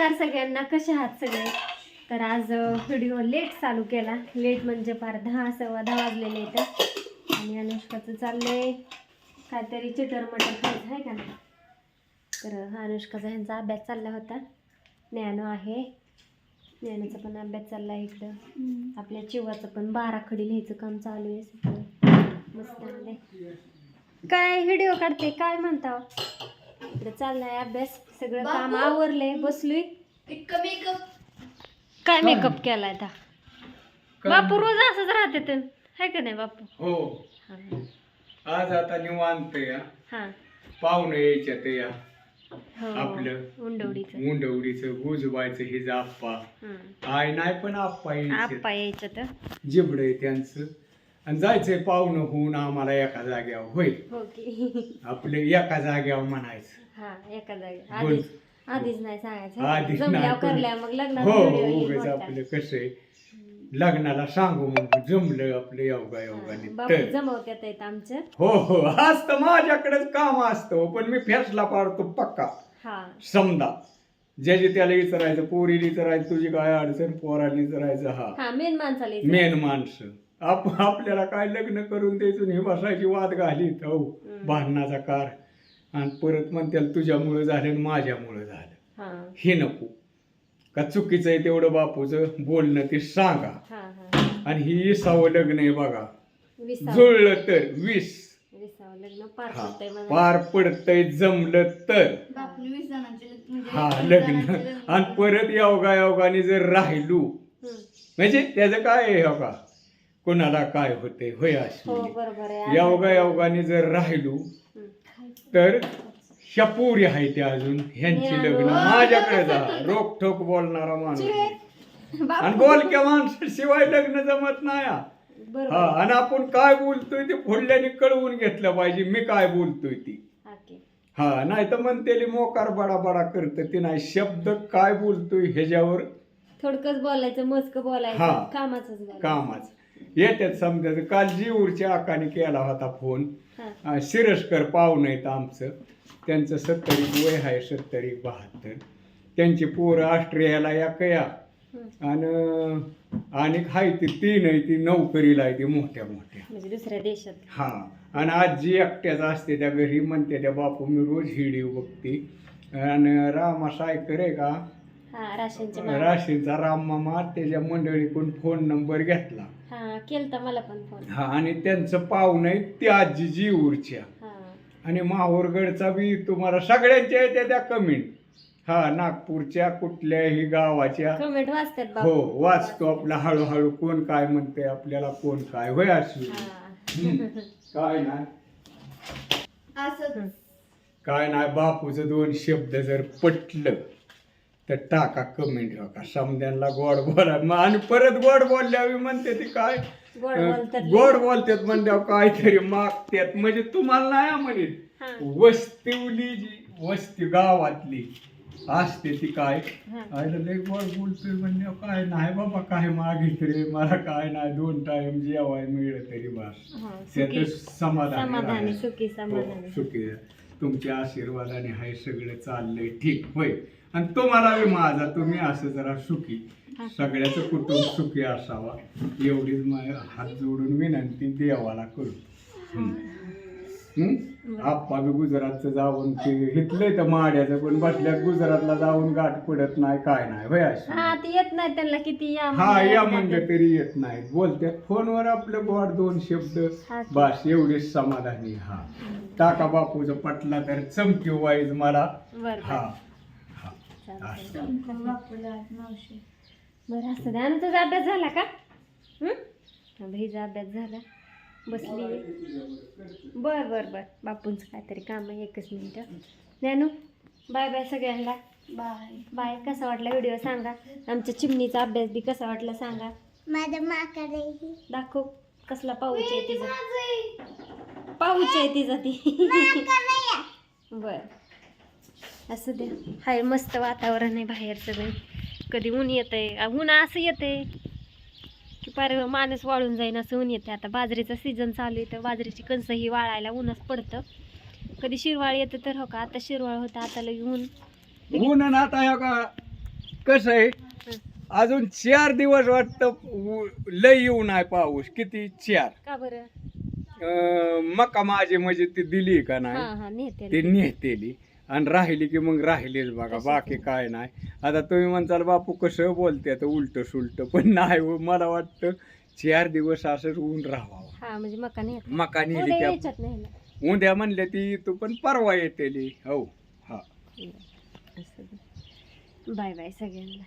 नमस्कार सगळ्यांना कसे आहात सगळे? तर आज व्हिडिओ लेट चालू केला. लेट म्हणजे फार दहा सव्वा दहा वाजलेले आहेत आणि अनुष्काचं चाललंय काहीतरी चिटर मटर खायचं आहे का नाही? तर अनुष्काचा ह्यांचा अभ्यास चालला होता. ज्ञानो आहे. ज्ञानाचा पण अभ्यास चालला आहे इकडं. आपल्या चिवाचं पण बाराखडी लिहायचं काम चालू आहे मस्त काय व्हिडिओ काढते? काय म्हणता? इकडे चाललाय अभ्यास. सगळं काम आवरलंय बसलोय. काय मेकअप केलाय आता? बापू रोज असंच राहते तर. आहे का नाही बापू? हो. आज आता निवांत या हा. पाहुणे यायच्या ते या हो आपलं. उंडवडीचं. मुंडवडीचं गुजबायचं हे आप्पा. आय नाही पण आप्पा यायचे आप्पा यायचं तर जिबड आहे त्यांचं. आणि जायचंय पाहुणं होऊन आम्हाला एका जाग्यावर हो की आपलं एका जाग्यावर म्हणायचं. हा एका जागी बोल. आधीच आधीच नाही सांगायचं. आधीच जमल्यावर नाही पण- करल्या मग लग्नात हो video येईल उगाच मोठा. आपलं कसं आहे? लग्नाला सांगू मग जमलं आपलं योगा योगाने हा, बापू तर. जमवत्यात आहेत आमचं. हो हो असतं माझ्याकडेच काम असतं पण मी फॅसला पाडतो पक्का. हा. समजा ज्याचे त्याला विचारायचं पोरीला विचारायचं तुझी काय अडचण पोराला विचारायचं हा. हा मेन माणसाला. मेन माणसं. आप आपल्याला काय लग्न करून द्यायचं हे बसायची वाद घालीत हो. हम्म. भांडणाचा कार. आणि परत म्हणत्याला तुझ्यामुळं झालं आणि माझ्यामुळं झालं. हा. हे नको. का चुकीचं आहे तेवढं बापूचं? बोलणं ते सांगा. हा हा. आणि ही विसावं लग्न आहे बघा. जुळलं तर वीस. पार हा. पडतंय मला पार पडतंय जमलं तर. हा लग्न. आणि परत योगा योगाने जर राहिलो. म्हणजे त्याचं काय आहे हो का कोणाला काय होते होय हो अशी आहे. योगा योगाने जर राहिलो. तर ह्या पोरी आहे त्या अजून. ह्यांची लग्न माझ्याकडे जा. रोखोक बोलणारा माणूस. आणि बोलक्या माणसाशिवाय लग्न जमत नाही. हा. हा आणि आपण काय बोलतोय ते फोडल्याने कळवून घेतलं पाहिजे. मी काय बोलतोय ती. हा. हा नाही तर म्हणतेली मोकार बडा बडा करत. ते नाही. शब्द काय बोलतोय ह्याच्यावर? थोडकच बोलायचं मस्क बोलायचं. हा. कामाच कामाच. येतात समजायचं काल जीवरच्या आकाने केला होता फोन. हा. शिरस्कर पाहुणं आहेत आमचं. त्यांचं सत्तर एक वय आहे सत्तर एक बहात्तर. त्यांची पोरं ऑस्ट्रेलियाला या कया. आणि आणि हाय ती तीन आहे ती नोकरीला आहे ती मोठ्या मोठ्या. म्हणजे दुसऱ्या देशात. हा. आणि आजी एकट्याच असते त्या घरी म्हणते त्या बापू मी रोज हिडीव बघते. आणि रामा सायकर आहे का? हा राशनचे मामा. राशींचा राम मामा त्याच्या मंडळीकडून फोन नंबर घेतला. हा केलता मला पण फोन हा आणि त्यांचं पाहुणं आहे ते आजी जीवरच्या. हा. आणि माहूरगडचा बी तुम्हाला सगळ्यांच्या येत्या त्या कमेंट हा नागपूरच्या कुठल्याही गावाच्या. कमेंट वाचतात हो बाबा वाचतो आपला हळूहळू कोण काय म्हणते आपल्याला कोण काय होय अशी हम्म. काय नाही. काय नाही बापूचं दोन शब्द जर पटलं तर टाका कमेंट का समद्यांना गोड बोला. मग आणि परत गोड बोलल्यावी म्हणते ती काय? गोड बोलतात गोड बोलतात म्हणल्यावर काहीतरी मागतात. म्हणजे तुम्हाला नाही म्हणेल हा. वस्तीवली जी वस्ती गावातली असते ती काय? हा. लय गोड बोलतोय म्हणल्यावर काय नाही बाबा काय मागित रे? मला काय नाही. दोन टाइम जेवाय मिळलं तरी बस. हा, सुखी. समाधान समाधानी सुखी समाधानी. सुखी. तुमच्या आशीर्वादाने हाय सगळं चाललंय. ठीक होय. आणि तुम्हाला बी माझा तुम्ही असं जरा सुखी. सगळ्याचं कुटुंब सुखी असावा. एवढीच मा- हात जोडून विनंती देवाला करू. हम्म. आप्पा बी गुजरातचं जाऊन ते घेतलंय तर माड्याचं पण बसल्या गुजरातला जाऊन गाठ पडत नाही काय नाही होय अशी हा ते येत नाही त्यांना किती या हा म्हणलं या नाही म्हणलं तरी येत नाहीत. बोलतात फोनवर आपलं गोड दोन शब्द. बस एवढीच समाधानी हा. टाका बापूचं पटला तर चमकी वाईज मला. बरं. हा. बरं. असं द्या तुझा अभ्यास झाला का? हं? हा, भाईचा अभ्यास झाला. बसली. बर बर बर. बापूंचं काहीतरी काम आहे एकच मिनिट. ज्ञानू बाय बाय सगळ्यांना. बाय. बाय कसा वाटला व्हिडिओ सांगा. आमच्या चिमणीचा अभ्यास बी कसा वाटला सांगा. माझ्या माकडे. दाखव कसला पाऊच आहे तिचा. पाऊच आहे तिचा ती. असं दे हाय मस्त वातावरण आहे बाहेर सगळे कधी ऊन येतंय. ऊन असं येतंय की पार माणूस वाळून जाईन असं ऊन येते आता बाजरीचा सीझन चालू आहे तर बाजरीची कणसं ही वाळायला ऊनच पडतं. कधी शिरवाळ येतं तर हो का? आता शिरवाळ होतं आता लगे ऊन. ऊन आणि आता ह्या का? कसं आहे? अजून चार दिवस वाटतं लय येऊ नाही पाऊस. किती? चार. का बरं? मका माझी म्हणजे ती दिली का हा नाही हा ती नेतेली. आणि राहिली की मग राहिलीच बघा बाकी काय नाही. आता तुम्ही म्हणताल बापू कसं बोलते आता उलट सुलट पण नाही हो, मला वाटतं चार दिवस असंच ऊन राहावं. हा म्हणजे मका नेली उद्या यायच्यात नाही आप- उद्या म्हणले ती तू पण परवा येतेली. हो हा. बाय बाय सगळ्यांना.